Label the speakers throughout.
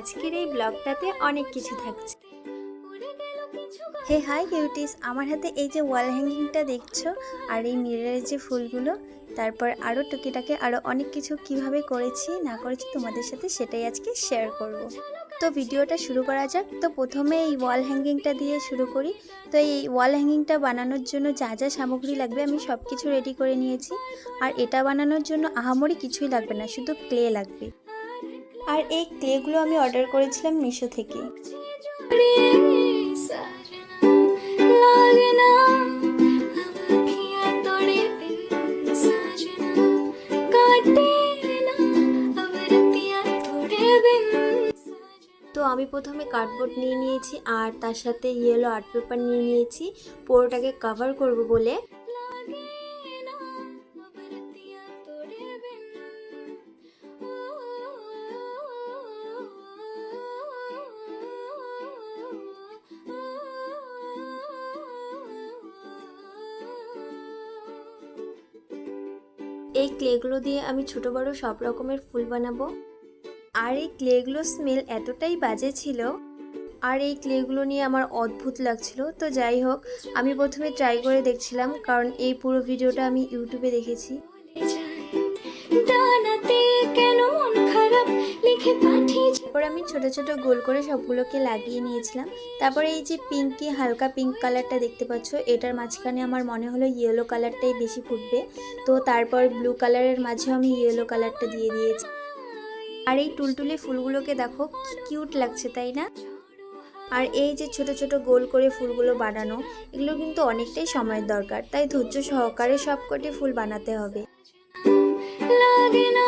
Speaker 1: আজকের এই ব্লগটাতে অনেক কিছু থাকছে। হে, হাই কিউটিস, আমার হাতে এই যে ওয়াল হ্যাঙ্গিংটা দেখছ আর এই মিররের যে ফুলগুলো, তারপর আরও টুকিটাকে আরও অনেক কিছু কীভাবে করেছি, না করেছি তোমাদের সাথে সেটাই আজকে শেয়ার করব। তো ভিডিওটা শুরু করা যাক। তো প্রথমে এই ওয়াল হ্যাঙ্গিংটা দিয়ে শুরু করি। তো এই ওয়াল হ্যাঙ্গিংটা বানানোর জন্য যা যা সামগ্রী লাগবে আমি সব কিছু রেডি করে নিয়েছি। আর এটা বানানোর জন্য আহামরি কিছুই লাগবে না, শুধু ক্লে লাগবে। আর এই ক্লেগুলো আমি অর্ডার করেছিলাম মিশো থেকে। তো আমি প্রথমে কার্ডবোর্ড নিয়ে নিয়েছি আর তার সাথে ইয়েলো আর্ট পেপার নিয়ে নিয়েছি। পুরোটাকে কভার করব বলে। এই ক্লেগুলো দিয়ে আমি ছোট বড় সব রকমের ফুল বানাবো। আর এই ক্লেগুলো স্মেল এতটাই বাজে ছিল, আর এই ক্লেগুলো নিয়ে আমার অদ্ভুত লাগছিল। তো যাই হোক, আমি প্রথমে ট্রাই করে দেখছিলাম, কারণ এই পুরো ভিডিওটা আমি ইউটিউবে দেখেছি। তারপর আমি ছোট ছোট গোল করে সবগুলোকে লাগিয়ে নিয়েছিলাম। তারপরে এই যে পিঙ্কি, হালকা পিঙ্ক কালারটা দেখতে পাচ্ছ, এটার মাঝখানে আমার মনে হলো ইয়েলো কালারটাই বেশি ফুটবে। তো তারপর ব্লু কালারের মাঝেও আমি ইয়েলো কালারটা দিয়ে দিয়েছি। আর এই টুলটুলে ফুলগুলোকে দেখো কিউট লাগছে, তাই না? আর এই যে ছোট ছোট গোল করে ফুলগুলো বানানো, এগুলো কিন্তু অনেকটাই সময়ের দরকার। তাই ধৈর্য সহকারে সবকটি ফুল বানাতে হবে। আর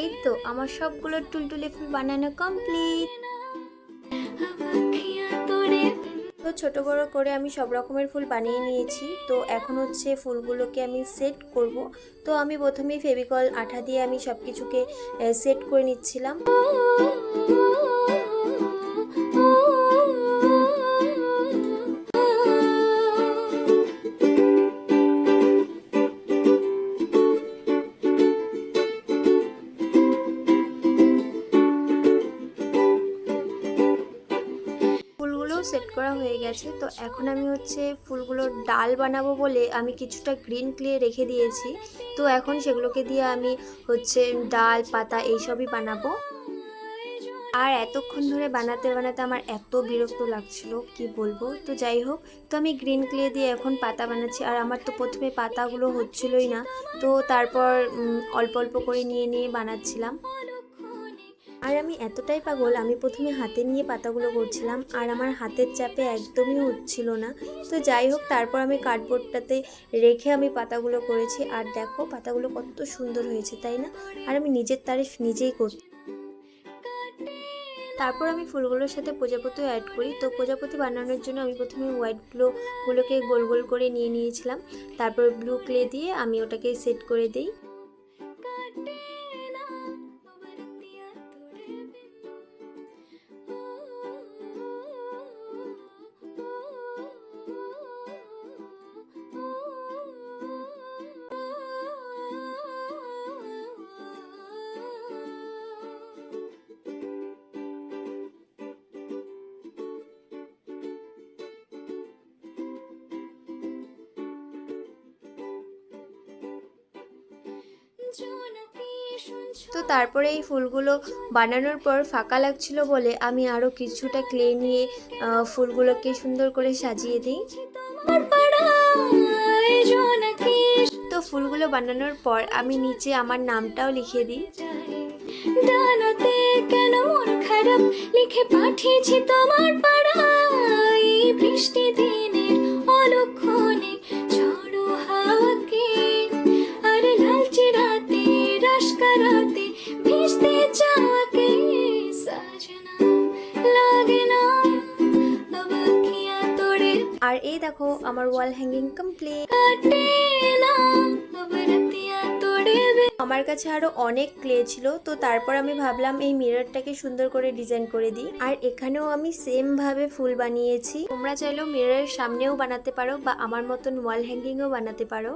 Speaker 1: এই তো আমার সবগুলো টুলটুলে ফুল বানানো কমপ্লিট তো ছোট বড় করে আমি সব রকমের ফুল বানিয়ে নিয়েছি। তো এখন হচ্ছে ফুলগুলোকে আমি সেট করব। তো আমি প্রথমে ফেভিকল আঠা দিয়ে আমি সব কিছুকে সেট করে নিচ্ছিলাম। সেট করা হয়ে গেছে। তো এখন আমি হচ্ছে ফুলগুলোর ডাল বানাবো বলে আমি কিছুটা গ্রিন ক্লে রেখে দিয়েছি। তো এখন সেগুলোকে দিয়ে আমি হচ্ছে ডাল, পাতা এইসবই বানাবো। আর এতক্ষণ ধরে বানাতে বানাতে আমার এত বিরক্ত লাগছিল, কি বলব? তো যাই হোক, তো আমি গ্রিন ক্লে দিয়ে এখন পাতা বানাচ্ছি। আর আমার তো প্রথমে পাতাগুলো হচ্ছিলই না। তো তারপর অল্প অল্প করে নিয়ে নিয়ে বানাচ্ছিলাম। আর আমি এতটাই পাগল, আমি প্রথমে হাতে নিয়ে পাতাগুলো করছিলাম আর আমার হাতের চাপে একদমই হচ্ছিল না। তো যাই হোক, তারপর আমি কার্ডবোর্ডটাতে রেখে আমি পাতাগুলো করেছি। আর দেখো, পাতাগুলো কত সুন্দর হয়েছে, তাই না? আর আমি নিজের তারিফ নিজেই করছি তারপর আমি ফুলগুলোর সাথে প্রজাপতিও অ্যাড করি। তো প্রজাপতি বানানোর জন্য আমি প্রথমে হোয়াইট গুলোকে গোল গোল করে নিয়ে নিয়েছিলাম। তারপর ব্লু ক্লে দিয়ে আমি ওটাকে সেট করে দিই। তো তারপরে এই ফুলগুলো বানানোর পর ফাঁকা লাগছিল বলে আমি আরও কিছুটা ক্লে নিয়ে ফুলগুলোকে সুন্দর করে সাজিয়ে দিই। তো ফুলগুলো বানানোর পর আমি নিচে আমার নামটাও লিখে দিই।
Speaker 2: কেন মন খারাপ লিখে পাঠিয়েছি তোমার এই বৃষ্টি দিনের
Speaker 1: এই দেখো, আমার ওয়াল হ্যাঙ্গিং কমপ্লিট আমার কাছে আরও অনেক ক্লে ছিল, তো তারপর আমি ভাবলাম এই মিররটাকে সুন্দর করে ডিজাইন করে দিই। আর এখানেও আমি সেম ভাবে ফুল বানিয়েছি। তোমরা চাইলেও মিররের সামনেও বানাতে পারো বা আমার মতন ওয়াল হ্যাঙ্গিংও বানাতে পারো।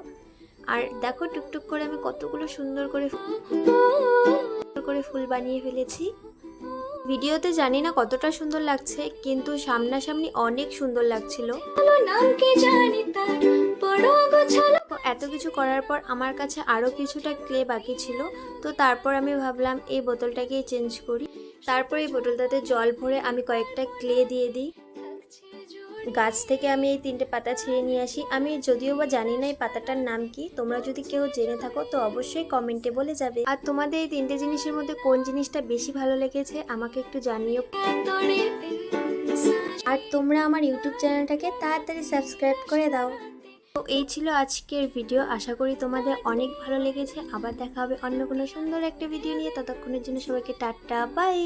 Speaker 1: আর দেখো টুকটুক করে আমি কতগুলো সুন্দর করে সুন্দর করে ফুল বানিয়ে ফেলেছি। ভিডিওতে জানি না কতটা সুন্দর লাগছে কিন্তু সামনাসামনি অনেক সুন্দর লাগছিল। এত কিছু করার পর আমার কাছে আরও কিছুটা ক্লে বাকি ছিল তো তারপর আমি ভাবলাম এই বোতলটাকেই চেঞ্জ করি। তারপর এই বোতলটাতে জল ভরে আমি কয়েকটা ক্লে দিয়ে দিই। গাছ থেকে আমি এই তিনটে পাতা ছিঁড়ে নিয়ে আসি। আমি যদিও বা জানি না এই পাতাটার নাম কি। তোমরা যদি কেউ জেনে থাকো, তো অবশ্যই কমেন্টে বলে যাবে। আর তোমাদের এই তিনটে জিনিসের মধ্যে কোন জিনিসটা বেশি ভালো লেগেছে, আমাকে একটু জানিও। আর তোমরা আমার ইউটিউব চ্যানেলটাকে তাড়াতাড়ি সাবস্ক্রাইব করে দাও। তো এই ছিল আজকের ভিডিও। আশা করি তোমাদের অনেক ভালো লেগেছে। আবার দেখা হবে অন্য কোনো সুন্দর একটা ভিডিও নিয়ে। ততক্ষণের জন্য সবাইকে টাটা, বাই!